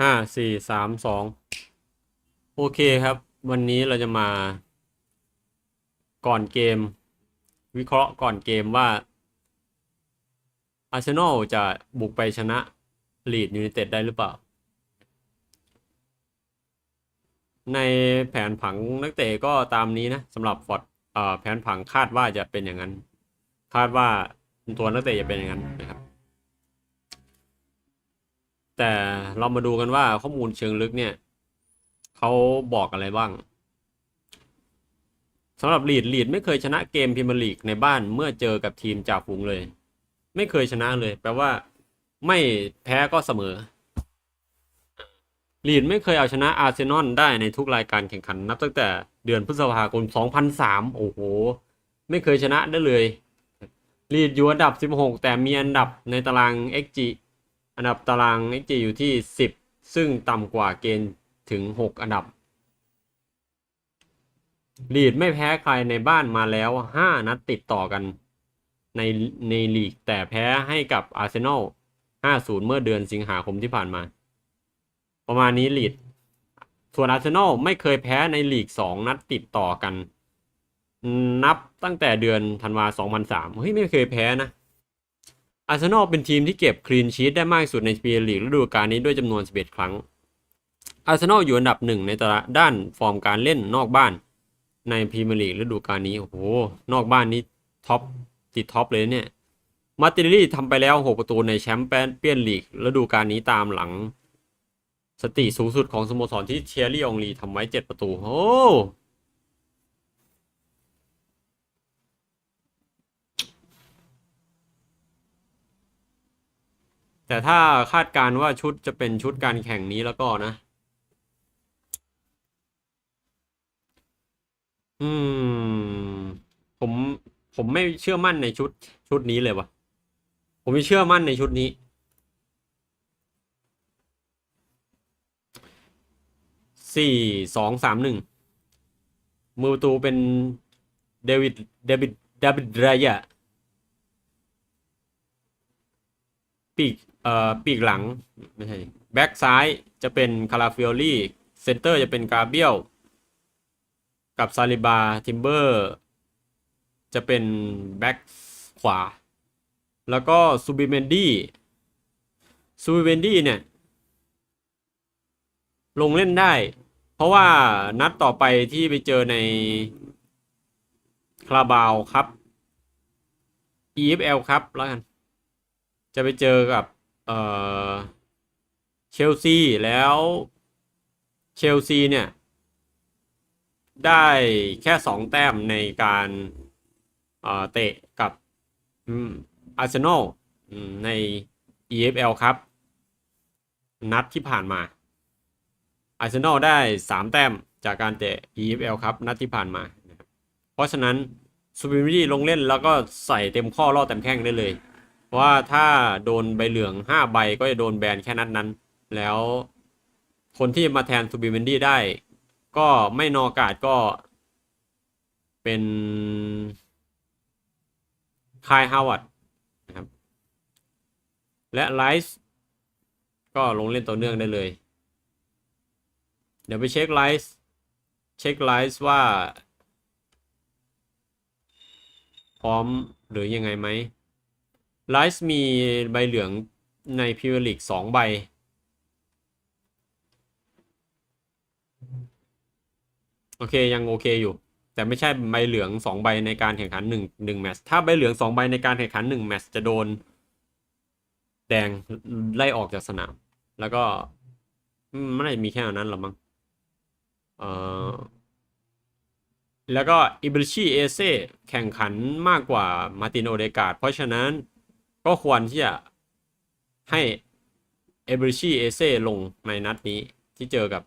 ห้าสี่สามสองโอเคครับ วันนี้เราจะมา ก่อนเกม วิเคราะห์ก่อนเกมว่าอาร์เซนอลจะบุกไปชนะลีดยู i นเต็ดได้หรือเปล่า ในแผนผังนักเตะก็ตามนี้นะสำหรับฟอร์ดเอ่อแผนผังคาดว่าจะเป็นอย่างนั้น คาดว่าตัวนักเตะจะเป็นอย่างนั้นนะครับ แต่เรามาดูกันว่าข้อมูลเชิงลึกเนี่ยเขาบอกอะไรบ้างสำหรับลีดลีดไม่เคยชนะเกมพรีเมียร์ลีกในบ้านเมื่อเจอกับทีมจ่าฝูงเลย ไม่เคยชนะเลย แปลว่าไม่แพ้ก็เสมอลีดไม่เคยเอาชนะอาร์เซนอลได้ในทุกรายการแข่งขัน นับตั้งแต่เดือนพฤษภาคม 2003 โอ้โห ไม่เคยชนะได้เลยลีดอยู่อันดับ 16 แต่มีอันดับในตาราง XG อันดับตาราง XG อยู่ที่ 10 ซึ่งต่ำกว่าเกณฑ์ถึง 6 อันดับ ลีดไม่แพ้ใครในบ้านมาแล้ว 5 นัดติดต่อกันในในลีก แต่แพ้ให้กับอาร์เซนอล 5-0 เมื่อเดือนสิงหาคมที่ผ่านมา ประมาณนี้ลีด ส่วนอาร์เซนอลไม่เคยแพ้ในลีก 2 นัดติดต่อกัน นับตั้งแต่เดือนธันวา2003 เฮ้ย ไม่เคยแพ้นะ อาร์เซนอลเป็นทีมที่เก็บคลีนชีตได้มากสุดในพรีเมียร์ลีกฤดูกาลนี้ด้วยจำนวน 11 ครั้ง อาร์เซนอลอยู่อันดับหนึ่งในตาด้านฟอร์มการเล่นนอกบ้านในพรีเมียร์ลีกฤดูกาลนี้ โอ้โห นอกบ้านนี้ท็อปติดท็อปเลยเนี่ย มาร์ติเนลลี่ทำไปแล้ว 6 ประตูในแชมป์เปี้ยนลีกฤดูกาลนี้ตามหลัง สติสูงสุดของสโมสรที่เชียรี่องลีทำไว้ 7 ประตู โอ้ แต่ถ้าคาดการณ์ว่าชุดจะเป็นชุดการแข่งนี้แล้วก็นะ อืม ผมผมไม่เชื่อมั่นในชุดชุดนี้เลยวะผมไม่เชื่อมั่นในชุดนี้ สี่สองสามหนึ่งมือตูเป็นเดวิดเดวิดเดวิดไรอะปีก เอ่อปีกหลังไม่ใช่แบ็กซ้ายจะเป็นคาราฟิโอลี่เซนเตอร์จะเป็นกาเบียลกับซาลิบาทิมเบอร์จะเป็นแบ็กขวา แล้วก็ซูบิเมนดี้ซูบิเมนดี้เนี่ย ลงเล่นได้ เพราะว่านัดต่อไปที่ไปเจอในคาราบาวครับ EFL ครับแล้วกัน จะไปเจอกับ เอ่อเชลซีแล้วเชลซีเนี่ย ได้แค่สองแต้มในการเตะกับอาร์เซนอลใน EFL ครับ นัดที่ผ่านมาอาร์เซนอลได้ 3 แต้มจากการเตะ EFL ครับ นัดที่ผ่านมาเพราะฉะนั้นซูบิมิลี่ลงเล่นแล้วก็ใส่เต็มข้อล่อเต็มแข้งได้เลย เพราะว่าถ้าโดนใบเหลือง5ใบก็จะโดนแบนแค่นัดนั้น แล้วคนที่มาแทนซูบิมิลี่ได้ ก็ไม่นอกาดก็เป็นคายฮาวาดนะครับ และไลซ์ก็ลงเล่นต่อเนื่องได้เลย เดี๋ยวไปเช็คไลซ์เช็คไลซ์ว่า พร้อมหรือยังไงไหม ไลซ์มีใบเหลืองในพรีเมียร์ลีกสองใบ โอเคยังโอเคอยู่ แต่ไม่ใช่ใบเหลืองสองใบในการแข่งขันหนึ่งหนึ่งแมตช์ถ้าใบเหลืองสองใบในการแข่งขันหนึ่งแมตช์จะโดน แดงไล่ออกจากสนาม แล้วก็ไม่ได้มีแค่นั้นหรอมั้งเออแล้วก็อิบริชีเอเซ่แข่งขันมากกว่ามาร์ตินโอเดกาดเพราะฉะนั้น ก็ควรที่จะให้เอเบริชีเอเซ่ลงในนัดนี้ที่เจอกับ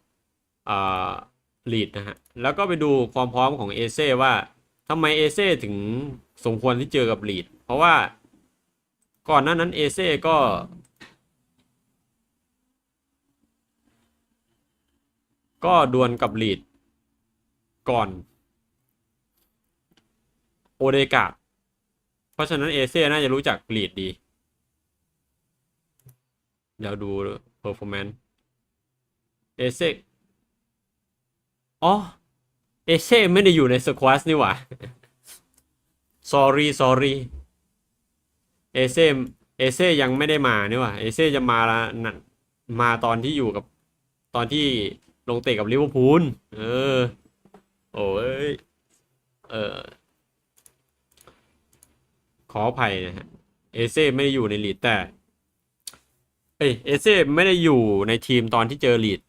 อ่าลีดนะฮะ แล้วก็ไปดูความพร้อมของเอเซ่ว่าทำไมเอเซ่ถึงสมควรที่เจอกับลีด เพราะว่าก่อนหน้านั้นเอเซ่ก็ก็ดวลกับลีดก่อน โอเดกาด เพราะฉะนั้นเอเซ่น่าจะรู้จักลีดดี เดี๋ยวดู performance เอเซอ๋อ เอเซ่ไม่ได้อยู่ในสควอชนี่หว่า sorry sorry เอเซ่เอเซ่ยังไม่ได้มานี่หว่า เอเซ่จะมาละนั่นมาตอนที่อยู่กับตอนที่ลงเตะกับลิเวอร์พูล เออ โอ้ย เออ ขออภัยนะฮะเอเซ่ไม่ได้อยู่ในลีดแต่ เอเอเซ่ไม่ได้อยู่ในทีมตอนที่เจอลีด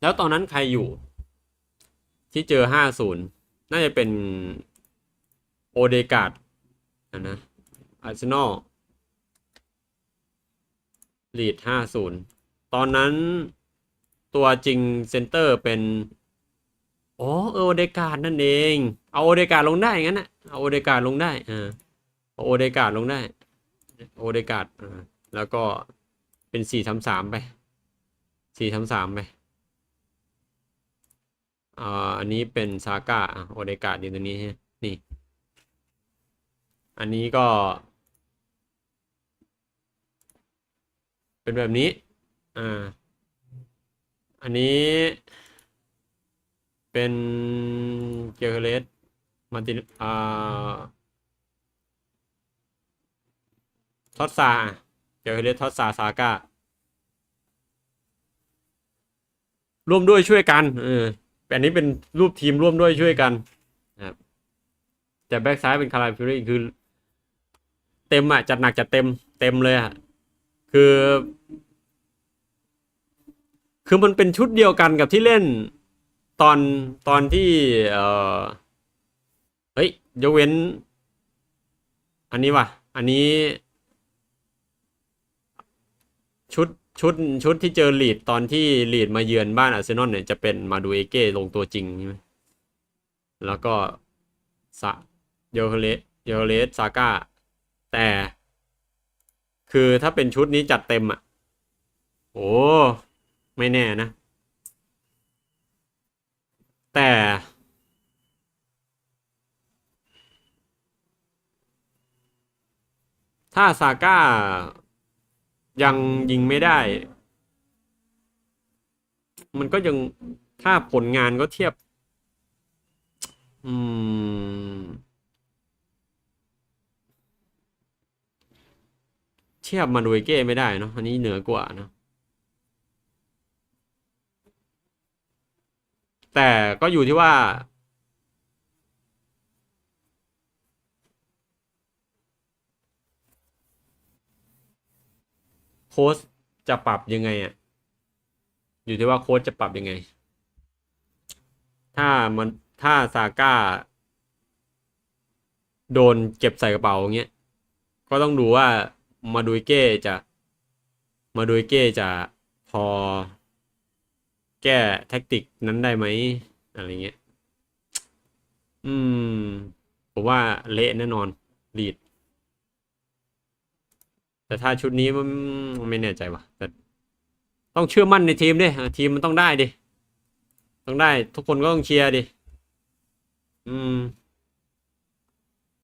แล้วตอนนั้นใครอยู่ ที่เจอห้าศูนย์น่าจะเป็นโอเดกาดนะนะอาร์เซนอลลีดห้าศูนย์ตอนนั้นตัวจริงเซนเตอร์เป็น อ๋อเออโอเดกาดนั่นเอง เอาโอเดกาดลงได้งั้นนะเอาโอเดกาดลงได้อ่าเอาโอเดกาดลงได้โอเดกาดอ่าแล้วก็เป็นสี่ทำสามไปสี่ทำสามไปอ่าอันนี้เป็นซาก้าอะโอเดกาดอยู่ตรงนี้ฮะนี่ อันนี้ก็ เป็นแบบนี้อ่าอันนี้เป็นเจอเลส มาตินอ่าทอสซาอะเจอเลสทอสซาซาก้าร่วมด้วยช่วยกันเอออันนี้เป็นรูปทีมร่วมด้วยช่วยกันนะครับแต่แบ็กซ้ายเป็นคาราฟิรี่คือ เต็มอะ จัดหนักจัดเต็มเต็มเลยอะ คือ คือมันเป็นชุดเดียวกันกับที่เล่นตอนตอนที่ เออ เฮ้ยยกเว้น อันนี้ว่ะ อันนี้ ชุดชุดชุดที่เจอลีดตอนที่ลีดมาเยือนบ้านอาร์เซนอลเนี่ยจะเป็นมาดูเอเก้ลงตัวจริงใช่ไหมแล้วก็สะโยเฮเลสโยเฮเลสซาก้า แต่ คือถ้าเป็นชุดนี้จัดเต็มอะ โอ้ ไม่แน่นะ แต่ ถ้าซาก้า ยังยิงไม่ได้ มันก็ยังถ้าผลงานก็เทียบ อืม เทียบมาดูเอเก้ไม่ได้เนาะอันนี้เหนือกว่าเนาะแต่ก็อยู่ที่ว่า โค้ชจะปรับยังไงอะ อยู่ที่ว่าโค้ชจะปรับยังไง ถ้ามันถ้าซาก้า โดนเก็บใส่กระเป๋าอย่างเงี้ย ก็ต้องดูว่ามาดูเก้จะ มาดูเก้จะพอ แก้แท็กติกนั้นได้ไหมอะไรเงี้ย อืม ผมว่าเละแน่นอนลีด แต่ถ้าชุดนี้มันไม่แน่ใจว่ะแต่ต้องเชื่อมั่นในทีมดิทีมมันต้องได้ดิ ต้องได้ ทุกคนก็ต้องเชียร์ดิ อืม